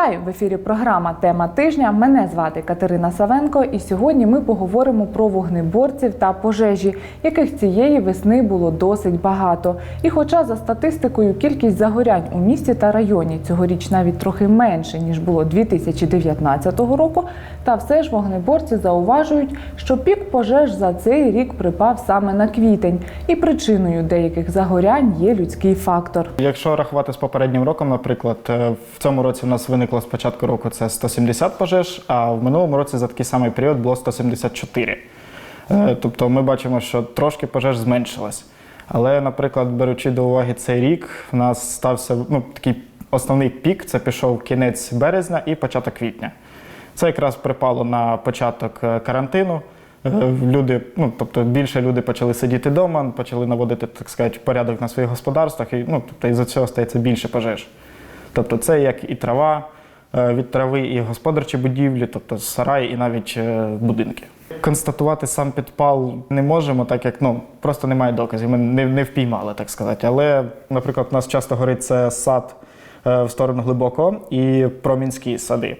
Вітаю в ефірі. Програма Тема тижня. Мене звати Катерина Савенко, і сьогодні ми поговоримо про вогнеборців та пожежі, яких цієї весни було досить багато. І, хоча за статистикою кількість загорянь у місті та районі цьогоріч навіть трохи менше ніж було 2019 року, та все ж вогнеборці зауважують, що пік пожеж за цей рік припав саме на квітень, і причиною деяких загорянь є людський фактор. Якщо рахувати з попереднім роком, наприклад, е, в цьому році у нас виникло з початку року це 170 пожеж, а в минулому році за такий самий період було 174. Е, Тобто ми бачимо, що трошки пожеж зменшилось. Але, наприклад, беручи до уваги цей рік, в нас стався ну, такий основний пік це пішов кінець березня і початок квітня. Це якраз припало на початок е, карантину. Е, Люди, ну тобто більше люди почали сидіти вдома, почали наводити, так сказати, порядок на своїх господарствах, і ну тобто із-за цього стається більше пожеж. Тобто, це як і трава, від трави, і господарчі будівлі, тобто сараї, і навіть е, будинки. Констатувати сам підпал не можемо, так як ну просто немає доказів. Ми не, не впіймали, так сказати. Але, наприклад, у нас часто горить це сад е, в сторону глибоко і промінські сади.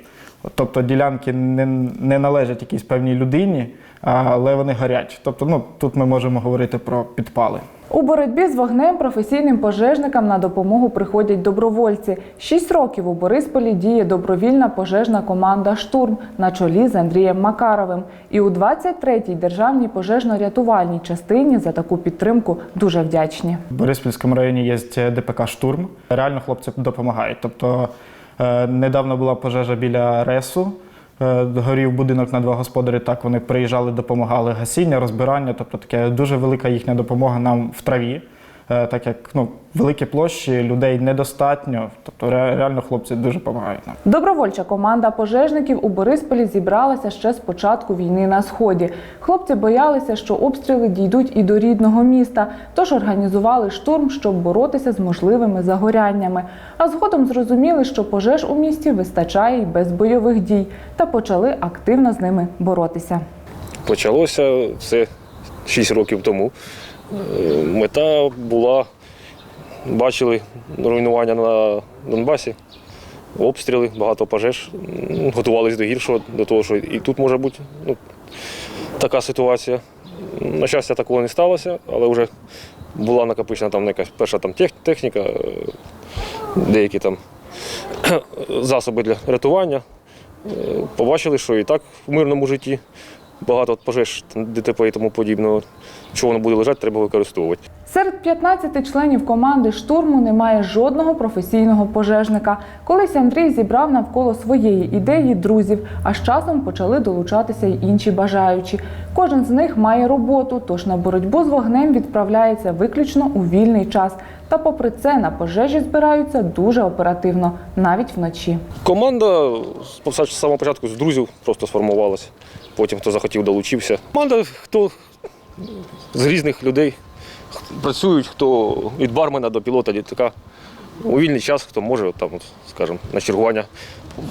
Тобто ділянки не, не належать якійсь певній людині, але вони горять. Тобто, ну тут ми можемо говорити про підпали. У боротьбі з вогнем професійним пожежникам на допомогу приходять добровольці. Шість років у Борисполі діє добровільна пожежна команда Штурм на чолі з Андрієм Макаровим. І у 23-й державній пожежно-рятувальній частині за таку підтримку дуже вдячні. В Бориспільському районі є ДПК Штурм. Реально хлопці допомагають. Тобто недавно була пожежа біля РЕСу. е, Горів будинок на два господарі. Так вони приїжджали, допомагали гасіння, розбирання. Тобто таке дуже велика їхня допомога нам в траві. Е, Так як ну, великі площі, людей недостатньо. Тобто ре- реально хлопці дуже допомагають нам. Добровольча команда пожежників у Борисполі зібралася ще з початку війни на сході. Хлопці боялися, що обстріли дійдуть і до рідного міста, тож організували штурм, щоб боротися з можливими загоряннями. А згодом зрозуміли, що пожеж у місті вистачає й без бойових дій, та почали активно з ними боротися. Почалося це 6 років тому. Е, Мета була, бачили руйнування на Донбасі, обстріли, багато пожеж. Готувалися до гіршого, до того, що і тут може бути ну, така ситуація. На щастя, такого не сталося, але вже була накопичена там якась перша там техніка, е, деякі там засоби для рятування. Е, Побачили, що і так в мирному житті багато пожеж, ДТП і тому подібного. Що воно буде лежати, треба використовувати. Серед 15 членів команди штурму немає жодного професійного пожежника. Колись Андрій зібрав навколо своєї ідеї друзів, а з часом почали долучатися й інші бажаючі. Кожен з них має роботу, тож на боротьбу з вогнем відправляється виключно у вільний час. Та попри це на пожежі збираються дуже оперативно, навіть вночі. Команда з самого початку з друзів просто сформувалася. Потім хто захотів, долучився. Команда хто з різних людей працюють, хто від бармена до пілота, літака. У вільний час, хто може, там, скажімо, на чергування.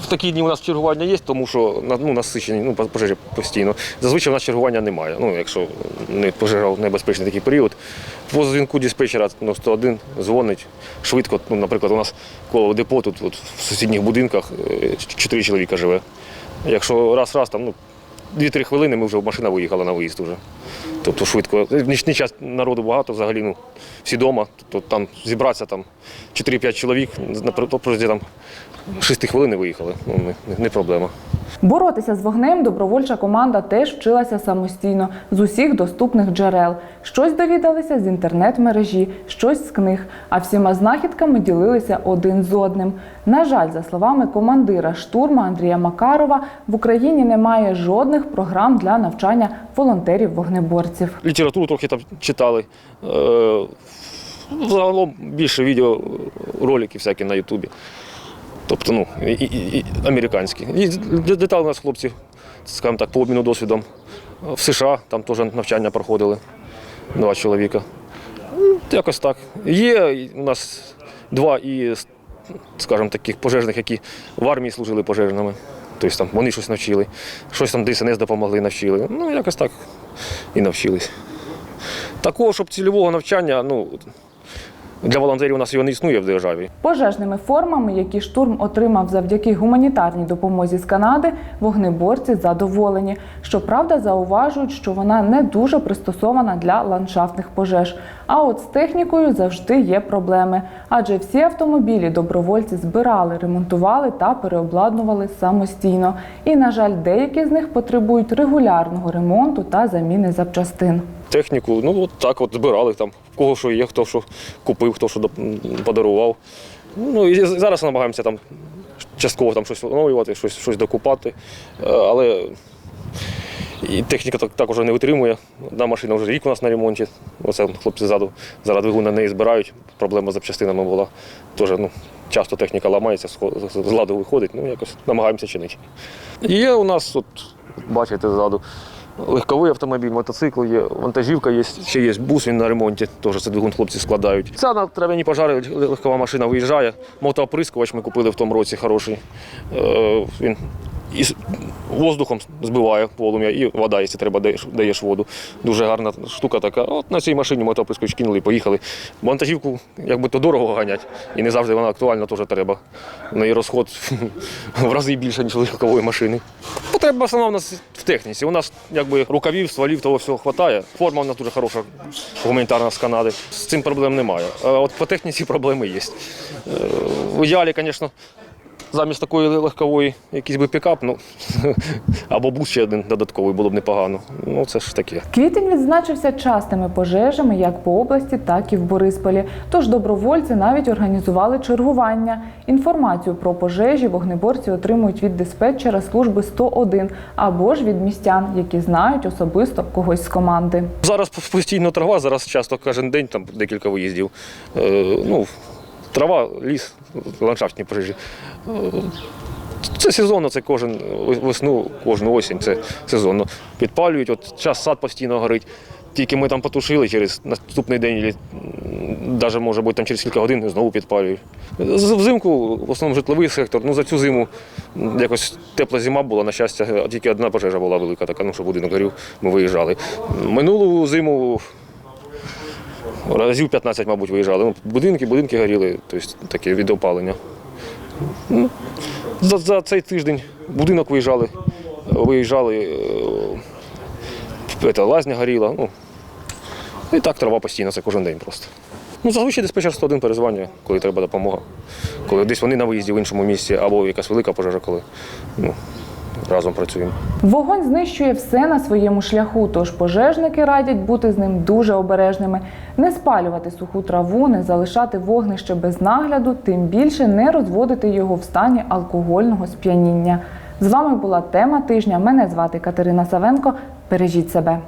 В такі дні у нас чергування є, тому що ну, насичені ну, пожежі постійно. Зазвичай у нас чергування немає. Ну, якщо не пожежа небезпечний такий період. По дзвінку диспетчера ну, 101 дзвонить швидко. Ну, наприклад, у нас коло депо тут от, в сусідніх будинках е, чотири чоловіка живе. Якщо раз-раз, там, ну, 2-3 хвилини ми вже машина виїхала на виїзд Уже. Тобто швидко. В нічний час народу багато взагалі, ну, всі вдома. Тобто там зібратися там 4-5 чоловік, на протязі там 6 хвилин виїхали. Ну, не, не проблема. Боротися з вогнем добровольча команда теж вчилася самостійно з усіх доступних джерел. Щось довідалися з інтернет-мережі, щось з книг, а всіма знахідками ділилися один з одним. На жаль, за словами командира штурма Андрія Макарова, в Україні немає жодних програм для навчання волонтерів-вогнеборців. Літературу трохи там читали. Е, загалом більше відео, роликів всякі на Ютубі. Тобто, ну, і, і, і американські. І деталі у нас хлопці, скажімо так, по обміну досвідом. В США там теж навчання проходили два чоловіка. Ну, Якось так. Є у нас два і, скажімо, таких пожежних, які в армії служили пожежними. Тобто там вони щось навчили, щось там ДСНС допомогли, навчили. Ну, якось так і навчились. Такого, щоб цільового навчання, ну, Для волонтерів у нас його не існує в державі. Пожежними формами, які штурм отримав завдяки гуманітарній допомозі з Канади, вогнеборці задоволені. Щоправда, зауважують, що вона не дуже пристосована для ландшафтних пожеж. А от з технікою завжди є проблеми, адже всі автомобілі добровольці збирали, ремонтували та переобладнували самостійно. І, на жаль, деякі з них потребують регулярного ремонту та заміни запчастин. Техніку, ну от так от збирали там, кого що є, хто що купив, хто що подарував. Ну і зараз намагаємося там частково там щось оновлювати, щось, щось докупати. Е, Але і техніка так, також не витримує. Одна машина вже рік у нас на ремонті. Оце хлопці ззаду зараз двигун на неї збирають. Проблема з запчастинами була. Теж ну, часто техніка ламається, з ладу виходить, ну якось намагаємося чинити. Є у нас, от, бачите, ззаду. Легковий автомобіль, мотоцикл є, вантажівка є, ще є бус, він на ремонті, теж це двигун хлопці складають. Ця на трав'яні пожари легкова машина виїжджає. Мотооприскувач ми купили в тому році хороший. Е, він і воздухом збиває полум'я, і вода, якщо треба, даєш, даєш воду. Дуже гарна штука така. От на цій машині мотооприскувач кинули і поїхали. Вантажівку, якби то дорого ганять, і не завжди вона актуальна, теж треба. В неї розход в рази більше, ніж легкової машини. Потреба основна у нас в техніці. У нас якби рукавів, стволів, того всього вистачає. Форма у нас дуже хороша, гуманітарна з Канади. З цим проблем немає. А от по техніці проблеми є. Е, В ідеалі, звісно, замість такої легкової якийсь би пікап, ну або бус ще один додатковий було б непогано. Ну це ж таке. Квітень відзначився частими пожежами як по області, так і в Борисполі. Тож добровольці навіть організували чергування. Інформацію про пожежі вогнеборці отримують від диспетчера служби 101 або ж від містян, які знають особисто когось з команди. Зараз постійно трава, зараз часто кожен день там декілька виїздів. Е, ну, трава, ліс, ландшафтні пожежі. Е, Це сезонно, це кожен весну, кожну осінь, це сезонно. Підпалюють, от час сад постійно горить. Тільки ми там потушили через наступний день, навіть може бути там через кілька годин знову підпалюють. Взимку в основному житловий сектор. Ну за цю зиму якось тепла зима була, на щастя, тільки одна пожежа була велика, така, ну що будинок горів, ми виїжджали. Минулу зиму разів 15, мабуть, виїжджали. Ну, будинки, будинки горіли, тобто таке від опалення. Ну, за, за цей тиждень будинок виїжджали, виїжджали, е, це, лазня горіла. Ну, і так трава постійно, це кожен день просто. Ну, зазвичай диспетчер 101 перезвання, коли треба допомога. Коли десь вони на виїзді в іншому місці, або якась велика пожежа, коли ну, разом працюємо. Вогонь знищує все на своєму шляху, тож пожежники радять бути з ним дуже обережними, не спалювати суху траву, не залишати вогнище без нагляду, тим більше не розводити його в стані алкогольного сп'яніння. З вами була тема тижня. Мене звати Катерина Савенко. Бережіть себе.